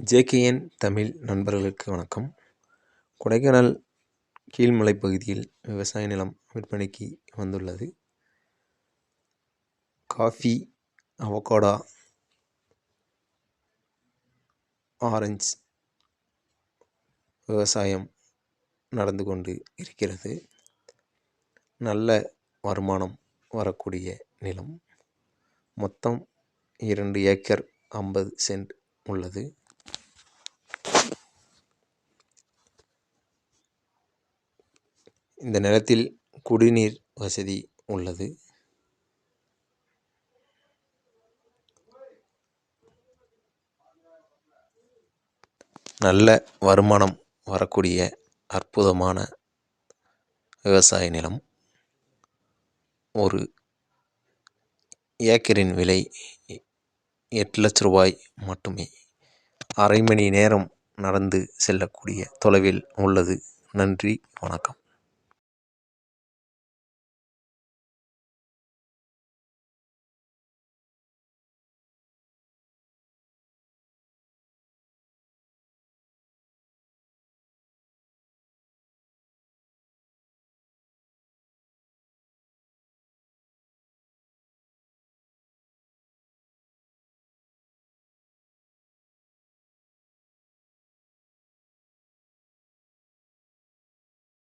JKN Tamil நண்பர்களுக்கு வணக்கம். கொடைக்கானல் கீழ்மலை பகுதியில் விவசாய நிலம் விற்பனைக்கு வந்துள்ளது. காஃபி அவகோடா ஆரஞ்ச் விவசாயம் நடந்து கொண்டு இருக்கிறது. நல்ல வருமானம் வரக்கூடிய நிலம். மொத்தம் இரண்டு ஏக்கர் ஐம்பது சென்ட் உள்ளது. இந்த நிலத்தில் குடிநீர் வசதி உள்ளது. நல்ல வருமானம் வரக்கூடிய அற்புதமான விவசாய நிலம். ஒரு ஏக்கரின் விலை எட்டு லட்ச ரூபாய் மட்டுமே. அரை மணி நேரம் நடந்து செல்லக்கூடிய தொலைவில் உள்ளது. நன்றி வணக்கம்.